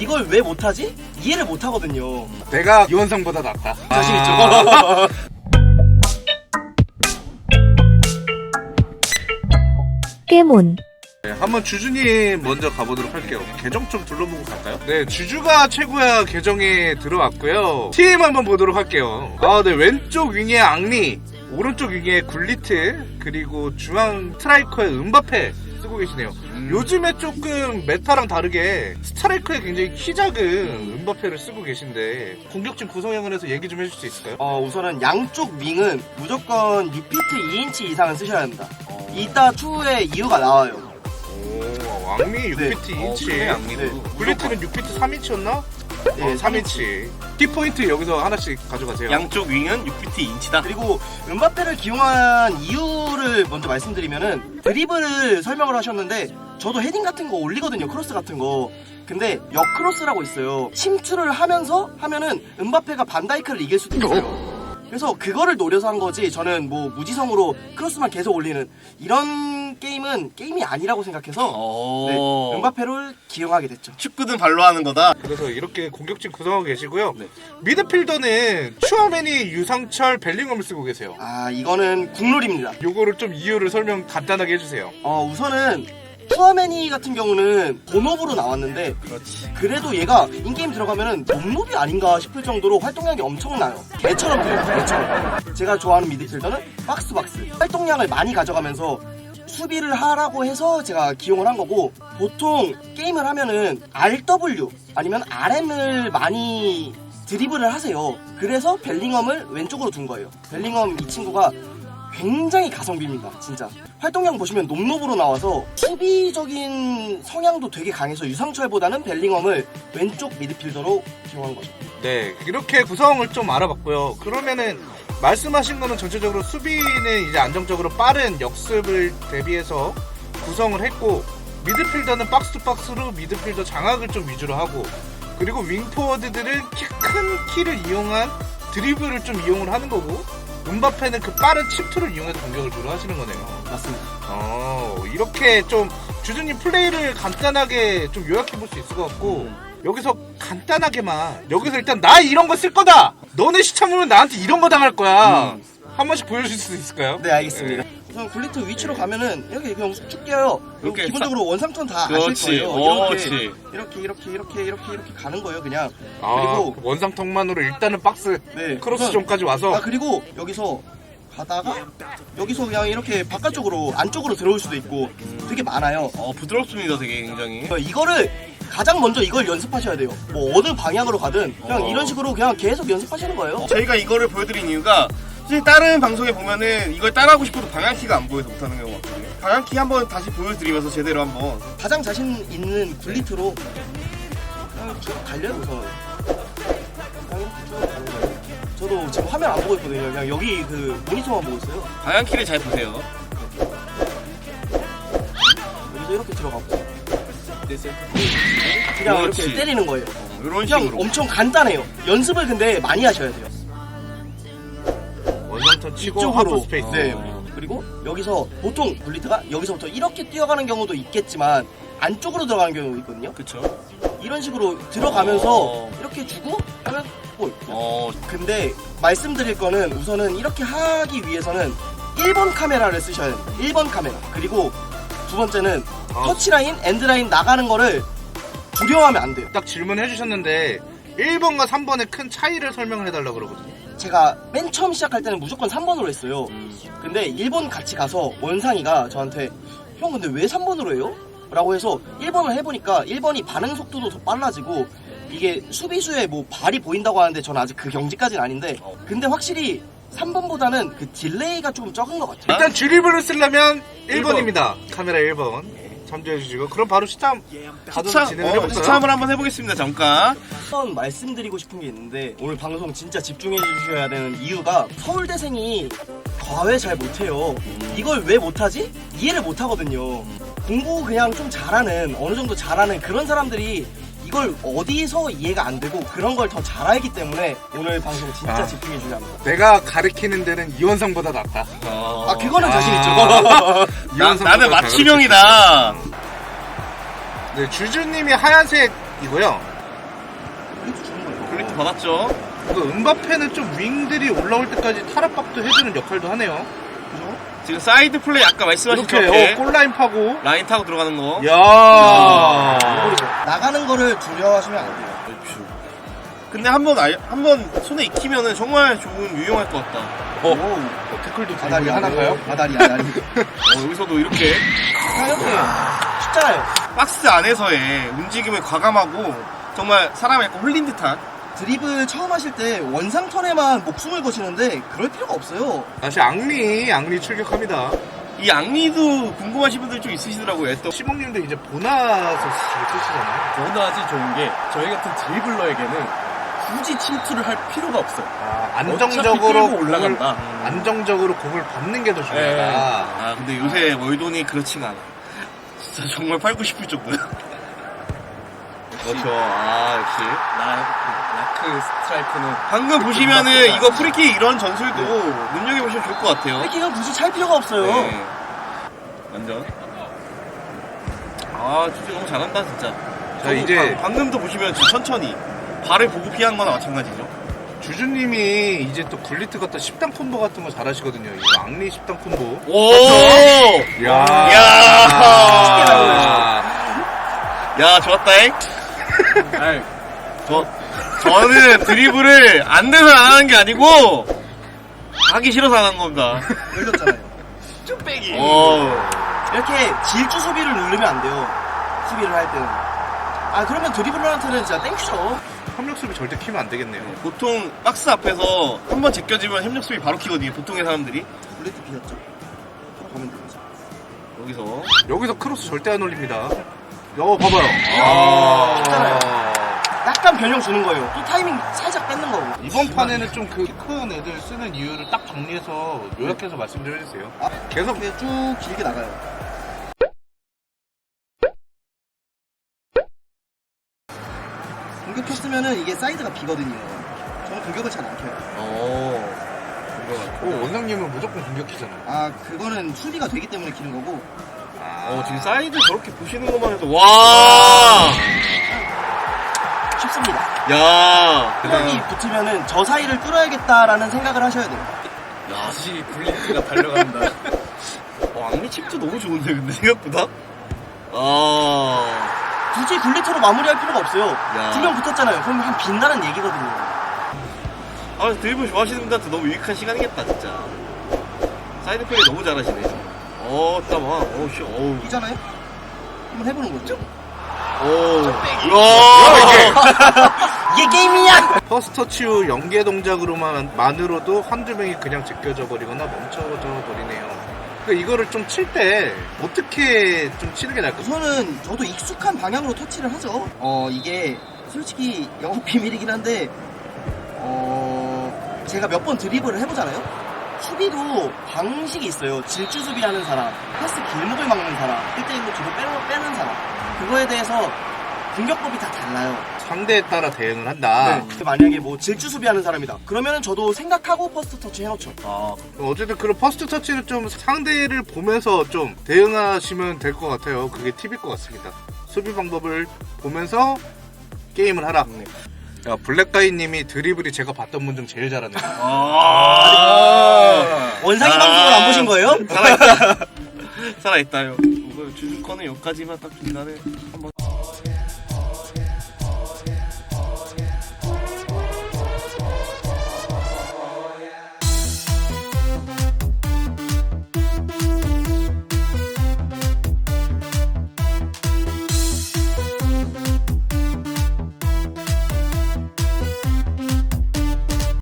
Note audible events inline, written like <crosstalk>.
이걸 왜 못하지? 이해를 못하거든요. 내가 이원상보다 낫다. 자신 있죠? 아. 깨몬 네, 한번 주주님 먼저 가보도록 할게요. 계정 좀 둘러보고 갈까요? 네, 주주가 최고야 계정에 들어왔고요. 팀 한번 보도록 할게요. 아, 네, 왼쪽 윙에 앙리, 오른쪽 윙에 굴리트, 그리고 중앙 스트라이커의 은바페 쓰고 계시네요. 요즘에 조금 메타랑 다르게 스트라이커에 굉장히 키 작은 은바페를 쓰고 계신데 공격진 구성형을 해서 얘기 좀 해줄 수 있을까요? 어, 우선은 양쪽 윙은 무조건 6피트 2인치 이상은 쓰셔야 합니다. 이따 추후에 이유가 나와요. 오, 앙리 6피트 네. 2인치, 네. 앙리도. 네. 굴리트는 6피트 3인치였나? 네, 어, 3인치. 키포인트 여기서 하나씩 가져가세요. 양쪽 윙은 6피트 인치다. 그리고 은바페를 기용한 이유를 먼저 말씀드리면은 드리블을 설명을 하셨는데 저도 헤딩 같은 거 올리거든요 크로스 같은 거 근데 역크로스라고 있어요 침투를 하면서 하면은 은바페가 반다이크를 이길 수도 있어요 그래서 그거를 노려서 한 거지 저는 뭐 무지성으로 크로스만 계속 올리는 이런 게임은 게임이 아니라고 생각해서 네, 오. 은바페를 기용하게 됐죠 축구든 발로 하는 거다. 그래서 이렇게 공격진 구성하고 계시고요. 네. 미드필더는 추어맨이 유상철 벨링엄을 쓰고 계세요. 아 이거는 국룰입니다 요거를 좀 이유를 설명 간단하게 해주세요. 어 우선은 투어매니 같은 경우는 본업으로 나왔는데 그렇지. 그래도 얘가 인게임 들어가면은 nom롭이 아닌가 싶을 정도로 활동량이 엄청나요. 개처럼 돼요 개처럼. 제가 좋아하는 미드필더는 박스박스. 활동량을 많이 가져가면서 수비를 하라고 해서 제가 기용을 한 거고 보통 게임을 하면은 RW 아니면 RM을 많이 드리블을 하세요. 그래서 벨링엄을 왼쪽으로 둔 거예요. 벨링엄 이 친구가 굉장히 가성비입니다 진짜 활동량 보시면 높높으로 나와서 수비적인 성향도 되게 강해서 유상철보다는 벨링엄을 왼쪽 미드필더로 기용한 거죠 네, 이렇게 구성을 좀 알아봤고요. 그러면은 말씀하신 거는 전체적으로 수비는 이제 안정적으로 빠른 역습을 대비해서 구성을 했고 미드필더는 박스 투 박스로 미드필더 장악을 좀 위주로 하고 그리고 윙포워드들은 키 큰 키를 이용한 드리블을 좀 이용을 하는 거고 은바페는 그 빠른 침투를 이용해서 공격을 주로 하시는 거네요. 맞습니다 어, 이렇게 좀 주주님 플레이를 간단하게 좀 요약해 볼 수 있을 것 같고 여기서 간단하게만 여기서 일단 나 이런 거 쓸 거다. 너네 시참으면 나한테 이런 거 당할 거야. 한 번씩 보여주실 수 있을까요? 네 알겠습니다 우선 굴리트 위치로 가면은 이렇게 그냥 쭉 뛰어요 그리고 이렇게 기본적으로 원삼턴 다 그렇지. 아실 거예요 오, 이렇게, 그렇지. 이렇게 이렇게 이렇게 이렇게 이렇게 가는 거예요 그냥 아, 그리고 원상통만으로 일단은 박스 네 크로스 존까지 와서 아 그리고 여기서 가다가 여기서 그냥 이렇게 바깥쪽으로 안쪽으로 들어올 수도 있고 되게 많아요 어, 부드럽습니다, 되게 굉장히. 어, 이거를 가장 먼저 이걸 연습하셔야 돼요 뭐 어느 방향으로 가든 그냥 어. 이런 식으로 그냥 계속 연습하시는 거예요 저희가 이거를 보여드린 이유가 사실 다른 방송에 보면은 이걸 따라하고 싶어도 방향키가 안 보여서 못하는 경우가 많거든요. 방향키 한번 다시 보여드리면서 제대로 한번. 가장 자신 있는 굴리트로 그냥 쭉 달려요 우선 그냥 이렇게 쭉 가는 거예요 저도 지금 화면 안 보고 있거든요 그냥 여기 그 모니터만 보고 있어요 방향키를 잘 보세요. 여기서 이렇게 들어가고 됐어요. 그냥 그렇지. 이렇게 때리는 거예요 어, 이런 그냥 식으로. 엄청 간단해요 연습을 근데 많이 하셔야 돼요 이쪽으로. 하프 스페이스. 네. 어. 그리고 여기서 보통 굴리트가 여기서부터 이렇게 뛰어가는 경우도 있겠지만 안쪽으로 들어가는 경우도 있거든요. 그쵸. 이런 식으로 들어가면서 어. 이렇게 주고 하면 골. 어, 근데 말씀드릴 거는 우선은 이렇게 하기 위해서는 1번 카메라를 쓰셔야 돼요. 1번 카메라. 그리고 두 번째는 아. 터치라인, 엔드라인 나가는 거를 두려워하면 안 돼요. 딱 질문해 주셨는데 1번과 3번의 큰 차이를 설명을 해달라고 그러거든요. 제가 맨 처음 시작할 때는 무조건 3번으로 했어요. 근데 일본 같이 가서 원상이가 저한테 형 근데 왜 3번으로 해요? 라고 해서 1번을 해보니까 1번이 반응 속도도 더 빨라지고 이게 수비수의 뭐 발이 보인다고 하는데 저는 아직 그 경지까지는 아닌데 근데 확실히 3번보다는 그 딜레이가 조금 적은 것 같아요. 일단 드리블을 쓰려면 1번입니다. 카메라 1번. 참조해 주시고 그럼 바로 시참 진행을 어, 해볼까요? 추첨을 한번 해보겠습니다, 잠깐. 한번 말씀드리고 싶은 게 있는데 오늘 방송 진짜 집중해 주셔야 되는 이유가 서울대생이 과외 잘 못해요. 이걸 왜 못하지? 이해를 못하거든요. 공부 그냥 좀 잘하는 어느 정도 잘하는 그런 사람들이 이걸 어디서 이해가 안 되고 그런 걸 더 잘 알기 때문에 오늘 방송 진짜 아. 집중해 주셔야 합니다. 내가 가르치는 데는 이원상보다 낫다. 어. 아 그거는 자신 있죠. <laughs> 나, 이원상보다 나는 잘 맞춤형이다. 네, 주주님이 하얀색이고요. 받았죠. 그 은바페는 좀 윙들이 올라올 때까지 탈압박도 해주는 역할도 하네요. 지금 사이드 플레이 아까 말씀하신 이렇게 그렇게 어, 골라인 파고. 라인 타고 들어가는 거. 야. 나가는 거를 두려워하시면 안 돼요. 근데 한번 한번 손에 익히면은 정말 좋은 유용할 것 같다. 어, 어, 태클도 아다리 드리블 하나 가요? 아다리 아다리. 어, 여기서도 이렇게 사연해요. 쉽잖아요. 박스 안에서의 움직임을 과감하고 정말 사람을 약간 홀린 듯한 드리블 처음 하실 때 원상 턴에만 목숨을 거시는데 그럴 필요가 없어요. 다시 앙리, 앙리 출격합니다. 이 앙리도 궁금하신 분들 좀 있으시더라고요. 또 시몽님도 이제 보나서 쓰시잖아요. 보너하지 좋은 게 저희 같은 드리블러에게는 굳이 침투를 할 필요가 없어요. 아, 안정적으로 끌고 올라간다. 공을, 안정적으로 공을 받는 게 더 중요하다. 네. 아 근데 요새 월돈이 그렇지가 않아. 진짜 정말 팔고 싶을 정도야. 그렇죠. 아 역시. 라, 라크 스트라이크는 방금 보시면은 이거 프리킥 이런 전술도 눈여겨보시면 좋을 것 같아요. 이렇게는 굳이 찰 필요가 없어요. 네. 완전. 아, 진짜 너무 잘한다, 진짜. 자, 이제- 방, 금도 보시면 지금 천천히 발을 보고 피한 거나 마찬가지죠. 주주님이 이제 또 굴리트 같은 10단 콤보 같은 거 잘하시거든요. 이거 앙리 10단 콤보. 오! 야. 야. 야, 좋았다잉. <laughs> 아이, 저, 저는 드리블을 안 돼서 안 하는 게 아니고, 하기 싫어서 안 한 겁니다. 열렸잖아요. 쭈빼기. 어. 이렇게 질주 수비를 누르면 안 돼요. 수비를 할 때는. 아 그러면 드리블러한테는 진짜 땡큐죠. 협력 수비 절대 키면 안 되겠네요. 보통 박스 앞에서 한 번 제껴지면 협력 수비 바로 키거든요, 보통의 사람들이. 블레트 비었죠. 가면 되죠. 여기서. 여기서 크로스 절대 안 올립니다. 어, 봐봐요. 쉽잖아 변형 주는 거예요. 또 타이밍 살짝 뺏는 거고. 이번 판에는 좀 그 큰 애들 쓰는 이유를 딱 정리해서 요약해서 말씀 좀 해주세요. 아, 계속 그냥 쭉 길게 나가요. 공격했으면은 이게 사이드가 비거든요. 저는 공격을 잘 안 켜요. 어. 어, 원장님은 무조건 공격이잖아요. 아 그거는 수비가 되기 때문에 키는 거고. 어, 지금 사이드 저렇게 보시는 것만 해도, 와! 야! 공격이 붙으면은 저 사이를 뚫어야겠다라는 생각을 하셔야 돼요. 야, 다시 굴리트가 달려간다. 어, 악리 칩도 너무 좋은데, 근데 생각보다? 아. 굳이 굴리트로 마무리할 필요가 없어요. 야. 두 명 붙었잖아요. 그럼 한 빈다는 얘기거든요. 아, 드리블 좋아하시는 분들한테 너무 유익한 시간이겠다, 진짜. 사이드 플레이 너무 잘하시네. 어, 잠깐만. 어, 씨, 어우. 이잖아요? 한번 해보는 거죠. 오. 야! 이게 <laughs> 게임이야! 퍼스트 터치 후 연계 동작으로만 만으로도 한두 명이 그냥 제껴져 버리거나 멈춰져 버리네요. 그러니까 이거를 좀 칠 때 어떻게 좀 치는 게 나을까요? 우선은 저도 익숙한 방향으로 터치를 하죠. 어, 이게 솔직히 영업 비밀이긴 한데, 어, 제가 몇 번 드리블을 해보잖아요? 수비도 방식이 있어요. 질주 수비하는 사람, 패스 길목을 막는 사람, 1대1로 뒤로 빼, 빼는 사람. 그거에 대해서 공격법이 다 달라요. 상대에 따라 대응을 한다. 네. 만약에 뭐 질주 수비하는 사람이다. 그러면은 저도 생각하고 퍼스트 터치 해놓죠. 아, 어쨌든 그런 퍼스트 터치는 좀 상대를 보면서 좀 대응하시면 될 것 같아요. 그게 팁일 것 같습니다. 수비 방법을 보면서 게임을 하라. 야, 블랙가이님이 드리블이 제가 봤던 분 중 제일 잘하네요. 아. 원상이 아. 방송을 안 보신 거예요? 살아있다. 살아있다요. 이거 주주 거는 여기까지만 딱 중간에 한번.